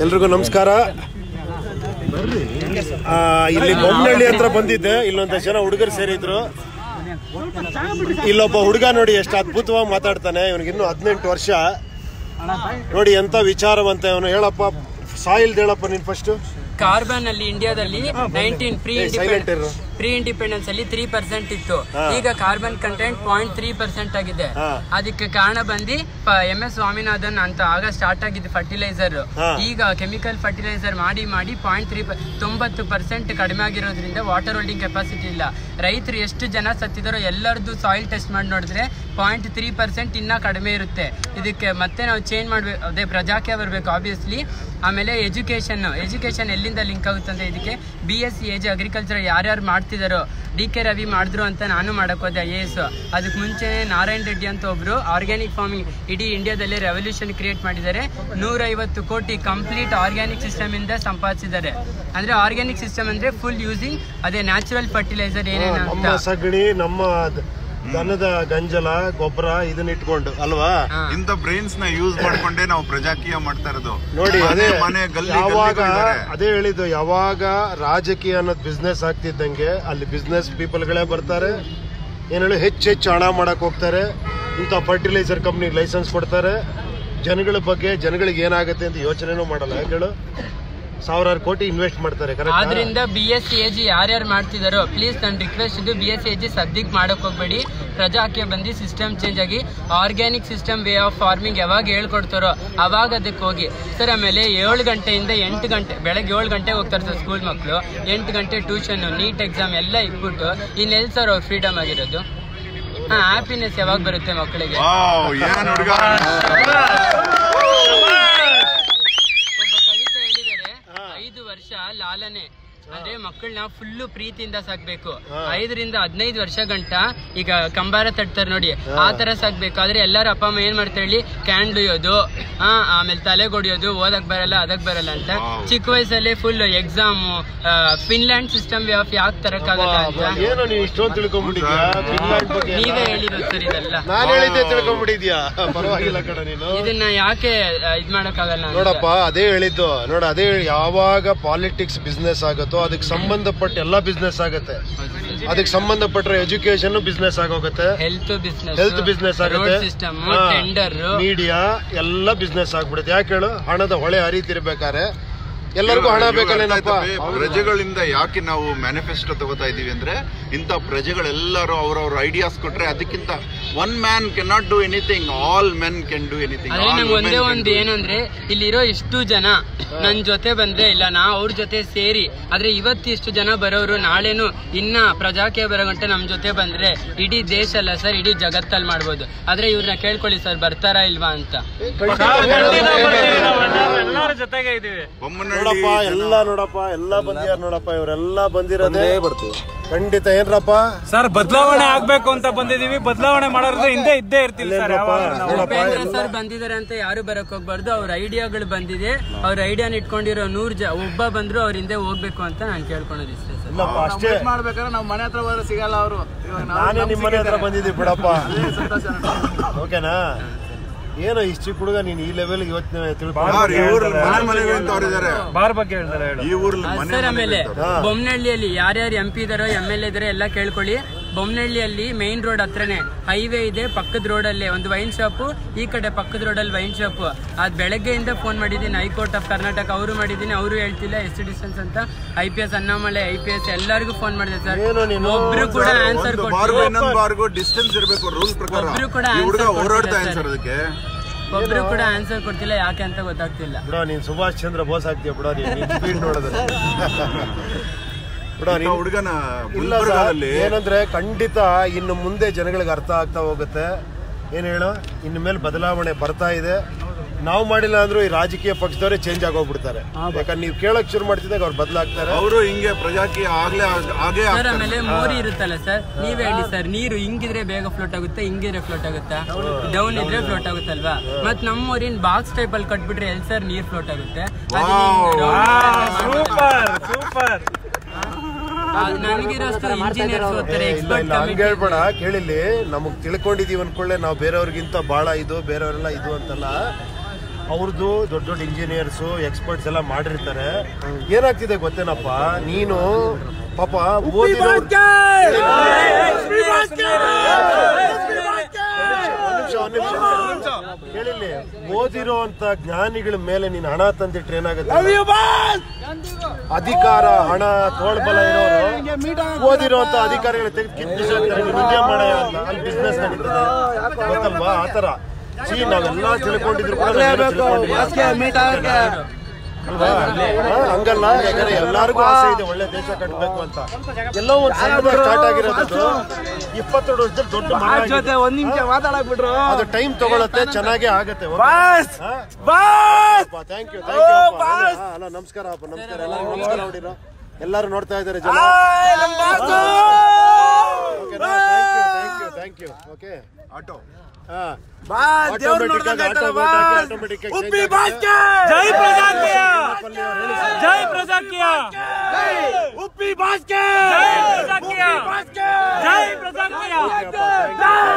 ಎಲ್ರಿಗೂ ನಮಸ್ಕಾರ. ಆ, ಇಲ್ಲಿ ಬೊಮ್ಮನಹಳ್ಳಿ ಹತ್ರ ಬಂದಿದ್ದೆ. ಇಲ್ಲೊಂದು ಜನ ಹುಡುಗರು ಸೇರಿದ್ರು. ಇಲ್ಲೊಬ್ಬ ಹುಡುಗ ನೋಡಿ ಎಷ್ಟು ಅದ್ಭುತವಾಗಿ ಮಾತಾಡ್ತಾನೆ. ಇವನಿಗಿನ್ನೂ ಹದಿನೆಂಟು ವರ್ಷ. ನೋಡಿ ಎಂತ ವಿಚಾರವಂತ ಇವನು ಹೇಳಪ್ಪ ಸಾಯಿಲ್ ಹೇಳಪ್ಪ ನೀನ್ ಫಸ್ಟ್ ಕಾರ್ಬನ್ ಅಲ್ಲಿ ಇಂಡಿಯಾದಲ್ಲಿ ನೈನ್ಟೀನ್ ಪ್ರೀ. ಪ್ರೀ ಇಂಡಿಪೆಂಡೆನ್ಸ್ ಅಲ್ಲಿ ತ್ರೀ ಪರ್ಸೆಂಟ್ ಇತ್ತು ಈಗ carbon content point three percent ಆಗಿದೆ. ಅದಕ್ಕೆ ಕಾರಣ ಬಂದು ಎಂ ಎಸ್ ಸ್ವಾಮಿನಾಥನ್ ಅಂತ ಆಗ ಸ್ಟಾರ್ಟ್ ಆಗಿದ್ದು ಫರ್ಟಿಲೈಸರ್ ಈಗ ಕೆಮಿಕಲ್ ಫರ್ಟಿಲೈಸರ್ ಮಾಡಿ ಮಾಡಿ ಪಾಯಿಂಟ್ ತ್ರೀ ತೊಂಬತ್ತು ಪರ್ಸೆಂಟ್ ಕಡಿಮೆ ಆಗಿರೋದ್ರಿಂದ ವಾಟರ್ ಹೋಲ್ಡಿಂಗ್ ಕೆಪಾಸಿಟಿ ಇಲ್ಲ. ರೈತರು ಎಷ್ಟು ಜನ ಸತ್ತಿದಾರೋ ಎಲ್ಲರದ್ದು ಸಾಯಿಲ್ ಟೆಸ್ಟ್ ಮಾಡಿ ನೋಡಿದ್ರೆ ಪಾಯಿಂಟ್ ತ್ರೀ ಪರ್ಸೆಂಟ್ ಇನ್ನ ಕಡಿಮೆ ಇರುತ್ತೆ. ಇದಕ್ಕೆ ಮತ್ತೆ ನಾವು ಚೇಂಜ್ ಮಾಡ್ಬೇಕು ಅದೇ ಪ್ರಜಾಕ್ಕೆ ಬರಬೇಕು ಆಬ್ವಿಯಸ್ಲಿ ಆಮೇಲೆ ಎಜುಕೇಶನ್ ಎಜುಕೇಶನ್ ಎಲ್ಲಿಂದ ಲಿಂಕ್ ಆಗುತ್ತೆ ಅಂದ್ರೆ ಇದಕ್ಕೆ B S C ag agriculture ಯಾರ್ಯಾರು ಮಾಡ್ತಿದಾರೋ ಡಿ ಕೆ ರವಿ ಮಾಡಿದ್ರು ಅಂತ ನಾನು ಮಾಡೋಕ್ಕೋದೆ ಹೋದೆ ಐ ಎ ಎಸ್. ಅದಕ್ಕೆ ಮುಂಚೆನೇ ನಾರಾಯಣ್ ರೆಡ್ಡಿ ಅಂತ ಒಬ್ಬರು ಆರ್ಗ್ಯಾನಿಕ್ ಫಾರ್ಮಿಂಗ್ ಇಡೀ ಇಂಡಿಯಾದಲ್ಲಿ ರೆವಲ್ಯೂಷನ್ ಕ್ರಿಯೇಟ್ ಮಾಡಿದ್ದಾರೆ. ನೂರೈವತ್ತು ಕೋಟಿ ಕಂಪ್ಲೀಟ್ ಆರ್ಗ್ಯಾನಿಕ್ ಸಿಸ್ಟಮ್ ಇಂದ ಸಂಪಾದಿಸಿದ್ದಾರೆ. ಅಂದ್ರೆ ಆರ್ಗ್ಯಾನಿಕ್ ಸಿಸ್ಟಮ್ ಅಂದ್ರೆ ಫುಲ್ ಯೂಸಿಂಗ್ ಅದೇ ನ್ಯಾಚುರಲ್ ಫರ್ಟಿಲೈಸರ್ ಏನೇನು ಅಂತ. ದನದ ಗಂಜಲ ಗೊಬ್ಬರ ಇದನ್ನ ಇಟ್ಕೊಂಡು ಅಲ್ವಾ? ಇಂತ ಇಂಥ ಬ್ರೈನ್ಸ್ನ ಯೂಸ್ ಮಾಡ್ಕೊಂಡೇ ನಾವು ಪ್ರಜಾಕೀಯ ಮಾಡ್ತಾ ಇರೋದು. ನೋಡಿ ಅದೇ ಮನೆ ಗಲ್ಲಿ ಯಾವಾಗ ಅದೇ ಹೇಳಿದ್ದು ಯಾವಾಗ ರಾಜಕೀಯ ಅನ್ನೋದು ಬಿಸ್ನೆಸ್ ಆಗ್ತಿದ್ದಂಗೆ ಅಲ್ಲಿ ಬಿಸ್ನೆಸ್ ಪೀಪಲ್ಗಳೇ ಬರ್ತಾರೆ. ಏನ್ ಹೇಳಿ ಹೆಚ್ಚು ಹೆಚ್ಚು ಹಣ ಮಾಡಕ್ ಹೋಗ್ತಾರೆ. ಇಂಥ ಫರ್ಟಿಲೈಸರ್ ಕಂಪ್ನಿ ಲೈಸೆನ್ಸ್ ಕೊಡ್ತಾರೆ. ಜನಗಳ ಬಗ್ಗೆ ಜನಗಳಿಗೆ ಏನಾಗುತ್ತೆ ಅಂತ ಯೋಚನೆನೂ ಮಾಡಲ್ಲ. ಹೇಳು? ಸಾವಿರಾರು ಕೋಟಿ ಇನ್ವೆಸ್ಟ್ ಮಾಡ್ತಾರೆ ಕರೆಕ್ಟ್ ಆದ್ರಿಂದ ಬಿ ಎಸ್ ಸಿ ಎಜಿ ಯಾರ್ಯಾರು ಮಾಡ್ತಿದಾರೋ ಪ್ಲೀಸ್ ನನ್ನ ರಿಕ್ವೆಸ್ಟ್ ಇದು ಬಿ ಎಸ್ ಸಿ ಜಿ ಸದ್ಯಕ್ಕೆ ಮಾಡಕ್ ಹೋಗ್ಬೇಡಿ. ಪ್ರಜಾಕ್ಕೆ ಬಂದು ಸಿಸ್ಟಮ್ ಚೇಂಜ್ ಆಗಿ organic system way of farming ಯಾವಾಗ ಹೇಳ್ಕೊಡ್ತಾರೋ ಅವಾಗ ಅದಕ್ಕೆ ಹೋಗಿ. ಸರ್ ಆಮೇಲೆ ಏಳು ಗಂಟೆಯಿಂದ ಎಂಟು ಗಂಟೆ ಬೆಳಗ್ಗೆ ಏಳು ಗಂಟೆಗೆ ಹೋಗ್ತಾರೆ ಸರ್ ಸ್ಕೂಲ್ ಮಕ್ಕಳು ಎಂಟು ಗಂಟೆ ಟ್ಯೂಷನ್ ನೀಟ್ ಎಕ್ಸಾಮ್ ಎಲ್ಲ ಇಟ್ಬಿಟ್ಟು ಇನ್ನೆಲ್ಲಿ ಸರ್ ಅವ್ರು ಫ್ರೀಡಮ್ ಆಗಿರೋದು. ಹಾ ಹ್ಯಾಪಿನೆಸ್ ಯಾವಾಗ ಬರುತ್ತೆ ಮಕ್ಕಳಿಗೆ? लालने ಅಂದ್ರೆ ಮಕ್ಕಳನ್ನ ಫುಲ್ಲು ಪ್ರೀತಿಯಿಂದ ಸಾಕ್ಬೇಕು. ಐದರಿಂದ ಹದಿನೈದು ವರ್ಷ ಗಂಟ ಈಗ ಕಂಬಾರ ತಟ್ತಾರೆ ನೋಡಿ. ಆ ತರ ಸಾಕ್ಬೇಕು ಆದ್ರೆ ಎಲ್ಲರ ಅಪ್ಪ ಅಮ್ಮ ಏನ್ ಮಾಡ್ತಾರೆ ಹೇಳಿ? ಕ್ಯಾಂಡ್ ಹೊಡಿಯೋದು ಆ ಆಮೇಲೆ ತಲೆ ಹೊಡಿಯೋದು ಓದಕ್ ಬರಲ್ಲ ಅದಕ್ ಬರಲ್ಲ ಅಂತ. ಚಿಕ್ಕ ವಯಸ್ಸಲ್ಲಿ full exam Finland system of ಯಾಕೆ ತರಕ್ಕಾಗಲ್ಲ ಅಂತ. ನೀವೇ ಹೇಳಿರೋದು ಸರ್ ಇದೆಲ್ಲ. ನಾನು ಹೇಳಿದ್ದೆ ತಿಳ್ಕೊಂಡ್ಬಿಟ್ಟಿದ್ಯಾ? ಪರವಾಗಿಲ್ಲ ಕಣ ನೀನು. ಇದನ್ನ ಯಾಕೆ ಇದ್ ಮಾಡಕ್ಕಾಗಲ್ಲ. ನೋಡಪ್ಪ ಅದೇ ಹೇಳಿದ್ದು. ನೋಡ ಅದೇ ಯಾವಾಗ ಪಾಲಿಟಿಕ್ಸ್ ಬಿಸ್ನೆಸ್ ಆಗುತ್ತೋ ಅದಕ್ಕೆ ಸಂಬಂಧಪಟ್ಟ ಎಲ್ಲ ಬಿಸ್ನೆಸ್ ಆಗುತ್ತೆ. ಅದಕ್ಕೆ ಸಂಬಂಧಪಟ್ಟರೆ ಎಜುಕೇಶನ್ ಬಿಸ್ನೆಸ್ ಆಗೋಗುತ್ತೆ. ಹೆಲ್ತ್ ಬಿಸ್ನೆಸ್ ಆಗುತ್ತೆ. ಮೀಡಿಯಾ ಎಲ್ಲ ಬಿಸ್ನೆಸ್ ಆಗ್ಬಿಡುತ್ತೆ. ಯಾಕೆ ಹೇಳು? ಹಣದ ಹೊಳೆ ಹರಿತಿರ್ಬೇಕಾದ್ರೆ ಎಲ್ಲರಿಗೂ ಹಣ ಬೇಕಲ್ಲೇನಪ್ಪ? ಪ್ರಜೆಗಳಿಂದ ಯಾಕೆ ನಾವು ಮ್ಯಾನಿಫೆಸ್ಟೋ ತಗೋತಾ ಇದೀವಿ ಅಂದ್ರೆ ಇಂಥ ಪ್ರಜೆಗಳೆಲ್ಲರೂ ಅವ್ರವ್ರ ಐಡಿಯಾಸ್ ಕೊಟ್ರೆ ಅದಕ್ಕಿಂತ one man can not do anything all men can do anything ನಂಗೆ ಒಂದೇ ಒಂದು ಏನು ಅಂದ್ರೆ ಇಲ್ಲಿರೋ ಇಷ್ಟು ಜನ ನನ್ ಜೊತೆ ಬಂದ್ರೆ ಇಲ್ಲ ನಾ ಅವ್ರ ಜೊತೆ ಸೇರಿ ಆದ್ರೆ ಇವತ್ತು ಇಷ್ಟು ಜನ ಬರೋರು ನಾಳೆನು ಇನ್ನ ಪ್ರಜಾಕೀಯ ಬರೋ ಗಂಟೆ ನಮ್ ಜೊತೆ ಬಂದ್ರೆ ಇಡೀ ದೇಶ ಅಲ್ಲ ಸರ್ ಇಡೀ ಜಗತ್ತಲ್ಲಿ ಮಾಡ್ಬೋದು. ಆದ್ರೆ ಇವ್ರನ್ನ ಕೇಳ್ಕೊಳ್ಳಿ ಸರ್ ಬರ್ತಾರಾ ಇಲ್ವಾ ಅಂತ? ಬೊಮ್ಮನಹಳ್ಳಿ ನೋಡಪ್ಪ ಎಲ್ಲ ನೋಡಪ್ಪ ಎಲ್ಲ ಬಂದಿರ ನೋಡಪ್ಪ ಇವರೆಲ್ಲ ಬಂದಿರೋದೇ ಬರ್ತೀವಿ. ಖಂಡಿತ ಏನ್ರಪ್ಪ? ಸರ್ ಬದಲಾವಣೆ ಆಗ್ಬೇಕು ಅಂತ ಬಂದಿದೀವಿ ಬದಲಾವಣೆ ಮಾಡೋದು ಹಿಂದೆ ಇದ್ದೇ ಇರ್ತೀವಿ ಸರ್ ಬಂದಿದ್ದಾರೆ ಅಂತ ಯಾರು ಬರಕ್ ಹೋಗ್ಬಾರ್ದು. ಅವ್ರ ಐಡಿಯಾಗಳು ಬಂದಿದೆ. ಅವ್ರ ಐಡಿಯಾನ ಇಟ್ಕೊಂಡಿರೋ ನೂರ್ ಜ ಒಬ್ಬ ಬಂದ್ರು ಅವ್ರ ಹಿಂದೆ ಹೋಗ್ಬೇಕು ಅಂತ ನಾನು ಕೇಳ್ಕೊಳೋದು ಇಷ್ಟೇ ಸರ್. ಅಷ್ಟೇ. ಮಾಡ್ಬೇಕಾದ್ರೆ ನಾವು ಮನೆ ಹತ್ರ ಹೋದ್ರೆ ಸಿಗಲ್ಲ ಅವರು. ನಾನೇ ನಿಮ್ಮ ಮನೆ ಹತ್ರ ಬಂದಿದ್ದೀವಿ ಬಿಡಪ್ಪ. ಓಕೆನಾ? ಏನೋ ಇಷ್ಟು ಚಿಕ್ಕ ಹುಡುಗ ನೀನು ಈ ಲೆವೆಲ್ ಈ ಅವ್ರಿದ್ದಾರೆ. ಬಾರ್ ಬಗ್ಗೆ ಹೇಳ್ತಾರೆ ಹೇಳು. ಈ ಊರಲ್ಲಿ ಆಮೇಲೆ ಬೊಮ್ಮನಹಳ್ಳಿಯಲ್ಲಿ ಯಾರ್ಯಾರು ಎಂ ಪಿ ಇದಾರೋ ಎಂ ಎಲ್ ಇದಾರೆ ಎಲ್ಲ ಕೇಳ್ಕೊಳ್ಳಿ. ಬೊಮ್ಮನಹಳ್ಳಿಯಲ್ಲಿ ಮೇನ್ ರೋಡ್ ಹತ್ರನೇ ಹೈವೇ ಇದೆ ಪಕ್ಕದ ರೋಡಲ್ಲೇ ಒಂದು ವೈನ್ ಶಾಪ್ ಈ ಕಡೆ ಪಕ್ಕದ ರೋಡಲ್ಲಿ ವೈನ್ ಶಾಪ್ ಅದ್ ಬೆಳಗ್ಗೆಯಿಂದ ಫೋನ್ ಮಾಡಿದೀನಿ ಹೈಕೋರ್ಟ್ ಆಫ್ ಕರ್ನಾಟಕ ಅವರು ಮಾಡಿದ್ದೀನಿ. ಅವರು ಹೇಳ್ತಿಲ್ಲ ಎಷ್ಟು ಡಿಸ್ಟೆನ್ಸ್ ಅಂತ. I P S Annamalai I P S ಎಲ್ಲರಿಗೂ ಫೋನ್ ಮಾಡಿದೆ ಸರ್. ಏನು ನೀನು? ಒಬ್ರು ಕೂಡ ಆನ್ಸರ್ ಕೊಟ್ಟು ಇನ್ನೊಂದು ಬಾರ್ಗು ಡಿಸ್ಟೆನ್ಸ್ ಇರಬೇಕು ರೂಲ್ ಪ್ರಕಾರ. ಒಬ್ರು ಕೂಡ ಈ ಒಬ್ರು ಕೂಡ ಆನ್ಸರ್ ಕೊಡ್ತಿಲ್ಲ ಯಾಕೆ ಅಂತ ಗೊತ್ತಾಗ್ತಿಲ್ಲ. ಬಿಡ ನೀನ್ ಸುಭಾಷ್ ಚಂದ್ರ ಬೋಸ್ ಆಗ್ತೀಯ ಬಿಡ ನೀನ್ ಸ್ಪೀಡ್ ನೋಡಿದ್ರೆ ಬಿಡ ನೀನ್ ಹುಡುಗನ ಏನಂದ್ರೆ ಖಂಡಿತ ಇನ್ನು ಮುಂದೆ ಜನಗಳಿಗೆ ಅರ್ಥ ಆಗ್ತಾ ಹೋಗುತ್ತೆ. ಏನ್ ಹೇಳು? ಇನ್ನು ಮೇಲೆ ಬದಲಾವಣೆ ಬರ್ತಾ ಇದೆ. ನಾವು ಮಾಡಿಲ್ಲ ಅಂದ್ರೂ ಈ ರಾಜಕೀಯ ಪಕ್ಷದವರೇ ಚೇಂಜ್ ಆಗೋಗ್ಬಿಡ್ತಾರೆ. ಯಾಕಂದ್ರೆ ನೀವು ಕೇಳಕ್ ಶುರು ಮಾಡ್ತಿದ್ದಾಗ ಅವ್ರು ಬದಲಾಗ್ತಾರೆ. ಅವರು ಹಿಂಗೆ ಪ್ರಜಾಕೀಯ ಆಗ್ಲೇ ಹಾಗೆ ಆಗೇ ಸರ್ ಆಗ್ತಾರೆ. ಆಮೇಲೆ ಮೋರಿ ಇರುತ್ತಲ್ಲ ಸರ್? ನೀವೇ ಹೇಳಿ ಸರ್ ನೀರು ಹಿಂಗಿದ್ರೆ ಬೇಗ ಫ್ಲೋಟ್ ಆಗುತ್ತೆ ಹಿಂಗಿದ್ರೆ ಫ್ಲೋಟ್ ಆಗುತ್ತೆ? ಡೌನ್ ಇದ್ರೆ ಫ್ಲೋಟ್ ಆಗುತ್ತಲ್ವಾ? ಮತ್ ನಮ್ಮ ಊರಿನ ಬಾಕ್ಸ್ ಟೈಪ್ ಅಲ್ಲಿ ಕಟ್ಬಿಟ್ರೆ ಎಲ್ ಸರ್ ನೀರ್ ಫ್ಲೋಟ್ ಆಗುತ್ತೆ? Super super. ಹೇಳ್ಬೇಡ. ಕೇಳಿಲ್ಲಿ ನಮಗ್ ತಿಳ್ಕೊಂಡಿದೀವಿ ಅನ್ಕೊಳ್ಳೆ ನಾವು ಬೇರೆಯವ್ರಿಗಿಂತ ಬಹಳ ಇದು ಬೇರೆಯವರೆಲ್ಲ ಇದು ಅಂತಲ್ಲ. ಅವ್ರದ್ದು ದೊಡ್ಡ ದೊಡ್ಡ ಇಂಜಿನಿಯರ್ಸ್ ಎಕ್ಸ್ಪರ್ಟ್ಸ್ ಎಲ್ಲ ಮಾಡಿರ್ತಾರೆ. ಏನಾಗ್ತಿದೆ ಗೊತ್ತೇನಪ್ಪ? ನೀನು ಪಾಪ ಓದಿರೋ. ಕೇಳಿಲ್ಲಿ ಅಂತ ಜ್ಞಾನಿಗಳ ಮೇಲೆ ನೀನು ಹಣ ತಂದಿಟ್ರೆ ಏನಾಗುತ್ತೆ? ಅಧಿಕಾರ ಹಣ ತೋಳ್ಬಲ ಇರೋರು ಓದಿರೋ ಅಂತ ಅಧಿಕಾರಿಗಳು ತೆಗೆದು ಹಿಂಗೆ ಮಾಡಯ್ಯ ಅಂತ ಅಲ್ಲಿ ಬಿಸ್ನೆಸ್ ನಡೀತದೆ. ಗೊತ್ತಲ್ವಾ? ಆತರ ಸಿ ನಾವೆಲ್ಲ ತಿಳ್ಕೊಂಡಿದ್ರು? ಹಂಗಲ್ಲ. ಯಾಕಂದ್ರೆ ಎಲ್ಲಾರ್ಗು ಆಸೆ ಇದೆ ಒಳ್ಳೆ ದೇಶ ಕಟ್ಟಬೇಕು ಅಂತ. ಎಲ್ಲೋ ಒಂದ್ ಸಣ್ಣದಾಗಿ ಸ್ಟಾರ್ಟ್ ಆಗಿರೋದು ಇಪ್ಪತ್ತೆರಡು ವರ್ಷದಲ್ಲಿ ದೊಡ್ಡ ಆಗಿದೆ. ಜೊತೆ ಒಂದ್ ನಿಮಿಷ ಮಾತಾಡಕ್ ಬಿಟ್ರು ಅದು ಟೈಮ್ ತಗೊಳತ್ತೆ ಚೆನ್ನಾಗೇ ಆಗತ್ತೆ. Boss! Thank you thank you hello ನಮಸ್ಕಾರ ಅಪ್ಪ ನಮಸ್ಕಾರ. ಎಲ್ಲರೂ ನಮಸ್ಕಾರ ನೋಡಿರೋ ಎಲ್ಲರೂ ನೋಡ್ತಾ ಇದ್ದಾರೆ ಜನ. Thank you thank you thank you okay auto ಹಾ ಆಟೋಮೆಟಿಕ್ ಆಗಿ ಆಟೋ ಆಟೋಮೆಟಿಕ್ ಜೈ ಪ್ರಜಾಕೀಯ ಜೈ ಪ್ರಜಾಕೀಯ ಉಪ್ಪಿ ಬಾಸ್ಕೆ ಜೈ ಪ್ರಜಾಕೀಯ ಜೈ ಪ್ರಜಾಕೀಯ